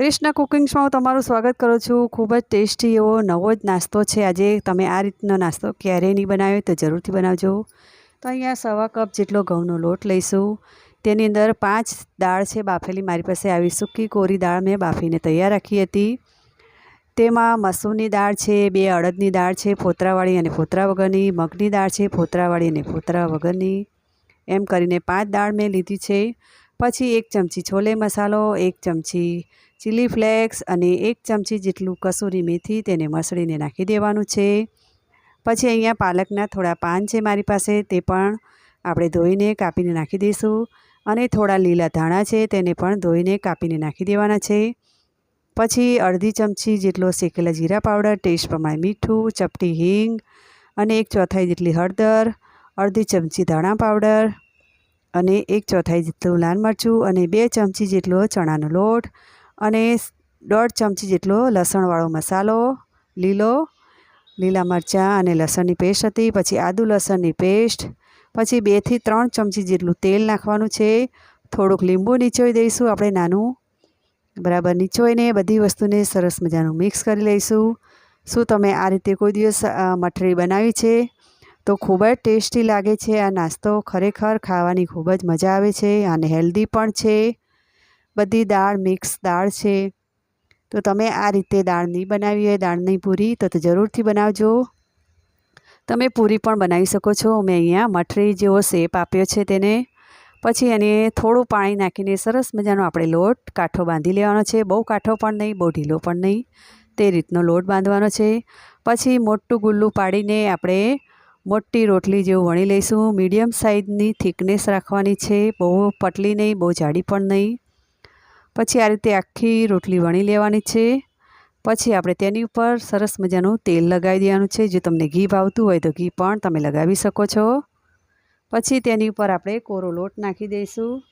કૃષ્ણ કુકિંગ્સમાં હું તમારું સ્વાગત કરું છું. ખૂબ જ ટેસ્ટી એવો નવો જ નાસ્તો છે. આજે તમે આ રીતનો નાસ્તો ક્યારેય નહીં બનાવ્યો તો જરૂરથી બનાવજો. તો અહીંયા સવા કપ જેટલો ઘઉંનો લોટ લઈશું. તેની અંદર પાંચ દાળ છે બાફેલી. મારી પાસે આવી સૂકી કોરી દાળ મેં બાફીને તૈયાર રાખી હતી. તેમાં મસૂરની દાળ છે, બે અડદની દાળ છે, ફોતરાવાળી અને ફોતરા વગરની, મગની દાળ છે, ફોતરાવાળી અને ફોતરા વગરની. એમ કરીને પાંચ દાળ મેં લીધી છે. પછી એક ચમચી છોલે મસાલો, એક ચમચી ચીલી ફ્લેક્સ અને એક ચમચી જેટલું કસૂરી મેથી તેને મસળીને નાખી દેવાનું છે. પછી અહીંયા પાલકના થોડા પાન છે મારી પાસે, તે પણ આપણે ધોઈને કાપીને નાખી દઈશું. અને થોડા લીલા ધાણા છે, તેને પણ ધોઈને કાપીને નાખી દેવાના છે. પછી અડધી ચમચી જેટલો શેકેલા જીરા પાવડર, ટેસ્ટ પ્રમાણે મીઠું, ચપટી હિંગ અને એક ચોથાઈ જેટલી હળદર, અડધી ચમચી ધાણા પાવડર અને એક ચોથાઈ જેટલું લાલ મરચું અને બે ચમચી જેટલો ચણાનો લોટ અને દોઢ ચમચી જેટલો લસણવાળો મસાલો, લીલો, લીલા મરચાં અને લસણની પેસ્ટ હતી, પછી આદુ લસણની પેસ્ટ, પછી બેથી ત્રણ ચમચી જેટલું તેલ નાખવાનું છે, થોડુંક લીંબુ નીચોઈ દઈશું, આપણે નાનું, બરાબર નીચોઈને બધી વસ્તુને સરસ મજાનું મિક્સ કરી લઈશું. શું તમે આ રીતે કોઈ દિવસ મઠરી બનાવી છે? તો ખૂબ જ ટેસ્ટી લાગે છે. આ નાસ્તો ખરેખર ખાવાની ખૂબ જ મજા આવે છે અને હેલ્ધી પણ છે. બધી દાળ મિક્સ દાળ છે. તો તમે આ રીતે દાળ નહીં બનાવી હોય દાળની પૂરી તો જરૂરથી બનાવજો. તમે પૂરી પણ બનાવી શકો છો. મેં અહીંયા મઠરી જેવો શેપ આપ્યો છે તેને. પછી એને થોડું પાણી નાખીને સરસ મજાનો આપણે લોટ કાંઠો બાંધી લેવાનો છે. બહુ કાંઠો પણ નહીં, બહુ ઢીલો પણ નહીં. તે રીતનો લોટ બાંધવાનો છે. પછી મોટું ગુલ્લું પાડીને આપણે મોટી રોટલી જેવું વણી લઈશું. મીડિયમ સાઇઝની થિકનેસ રાખવાની છે. બહુ પટલી નહીં, બહુ જાડી પણ નહીં. પછી આ રીતે આખી રોટલી વણી લેવાની છે. પછી આપણે તેની ઉપર સરસ મજાનું તેલ લગાવી દેવાનું છે. જો તમને ઘી ભાવતું હોય તો ઘી પણ તમે લગાવી શકો છો. પછી તેની ઉપર આપણે કોરો લોટ નાખી દઈશું.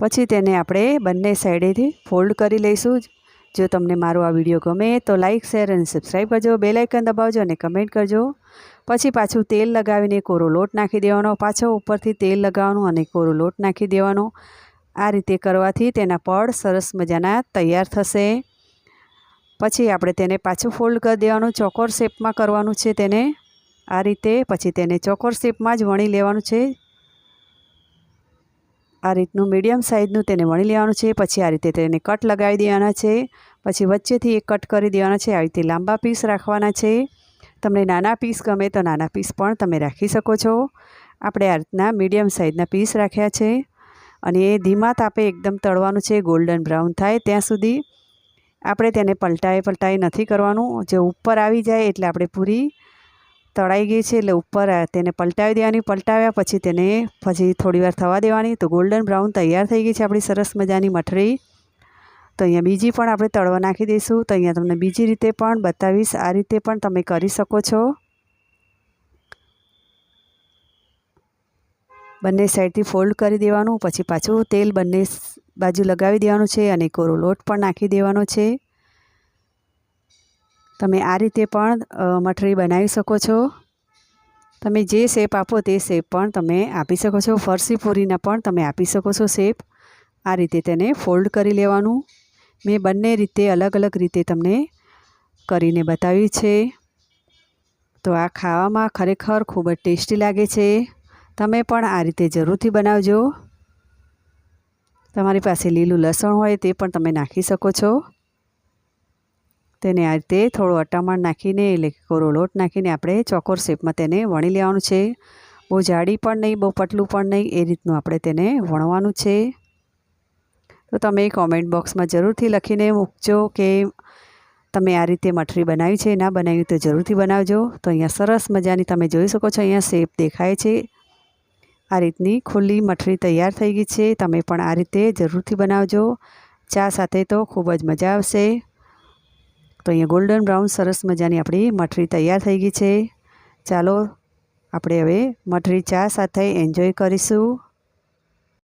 પછી તેને આપણે બંને સાઈડેથી ફોલ્ડ કરી લઈશું. જો તમને મારો આ વીડિયો ગમે તો લાઇક શેર અને સબસ્ક્રાઈબ કરજો. બે લાઇકન દબાવજો અને કમેન્ટ કરજો. પછી પાછું તેલ લગાવીને કોરો લોટ નાખી દેવાનો. પાછો ઉપરથી તેલ લગાવવાનું અને કોરો લોટ નાખી દેવાનો. આ રીતે કરવાથી તેના પડ સરસ મજાના તૈયાર થશે. પછી આપણે તેને પાછું ફોલ્ડ કરી દેવાનું. ચોકોર શેપમાં કરવાનું છે તેને. આ રીતે. પછી તેને ચોકોર શેપમાં જ વણી લેવાનું છે. આ રીતનું મીડિયમ સાઇઝનું તેને વણી લેવાનું છે, પછી આ રીતે તેને કટ લગાવી દેવાના છે, પછી વચ્ચેથી એક કટ કરી દેવાના છે આવી રીતે લાંબા પીસ રાખવાના છે. તમને નાના પીસ ગમે તો નાના પીસ પણ તમે રાખી શકો છો. આપણે આ રીતના મીડિયમ સાઇઝના પીસ રાખ્યા છે અને એ ધીમા તાપે એકદમ તળવાનું છે ગોલ્ડન બ્રાઉન થાય ત્યાં સુધી. આપણે તેને પલટાએ પલટાએ નથી કરવાનું. જે ઉપર આવી જાય એટલે આપણે પૂરી તળાઈ ગઈ છે એટલે ઉપર તેને પલટાવી દેવાની, પલટાવ્યા પછી તેને પછી થોડીવાર થવા દેવાની. તો ગોલ્ડન બ્રાઉન તૈયાર થઈ ગઈ છે આપણી સરસ મજાની મઠરી તો અહીંયા બીજી પણ આપણે તળવા નાખી દઈશું. તો અહીંયા તમને બીજી રીતે પણ બતાવીશ. આ રીતે પણ તમે કરી શકો છો. બંને સાઈડથી ફોલ્ડ કરી દેવાનું. પછી પાછું તેલ બંને બાજુ લગાવી દેવાનું છે અને કોરો લોટ પણ નાખી દેવાનો છે. તમે આ રીતે પણ મઠરી બનાવી શકો છો. તમે જે શેપ આપો તે શેપ પણ તમે આપી શકો છો. ફરસી પૂરીના પણ તમે આપી શકો છો શેપ. આ રીતે તેને ફોલ્ડ કરી લેવાનું. મેં બંને રીતે અલગ અલગ રીતે તમને કરીને બતાવ્યું છે. તો આ ખાવામાં ખરેખર ખૂબ જ ટેસ્ટી લાગે છે. તમે પણ આ રીતે જરૂરથી બનાવજો. તમારી પાસે લીલું લસણ હોય તે પણ તમે નાખી શકો છો. તેને આ રીતે થોડું અટામણ નાખીને એટલે કોરો લોટ નાખીને આપણે ચોકોર શેપમાં તેને વણી લેવાનું છે. બહુ જાડી પણ નહીં, બહુ પતલું પણ નહીં, એ રીતનું આપણે તેને વણવાનું છે. તો તમે કોમેન્ટ બોક્સમાં જરૂરથી લખીને મૂકજો કે તમે આ રીતે મઠરી બનાવી છે, ના બનાવ્યું તો જરૂરથી બનાવજો. તો અહીંયા સરસ મજાની તમે જોઈ શકો છો, અહીંયા શેપ દેખાય છે. આ રીતની ખુલ્લી મઠરી તૈયાર થઈ ગઈ છે, તમે પણ આ રીતે જરૂરથી બનાવજો. ચા સાથે તો ખૂબ જ મજા આવશે. તો અહીંયા ગોલ્ડન બ્રાઉન સરસ મજાની આપણી મઠરી તૈયાર થઈ ગઈ છે. ચાલો, આપણે હવે મઠરી ચા સાથે એન્જોય કરીશું.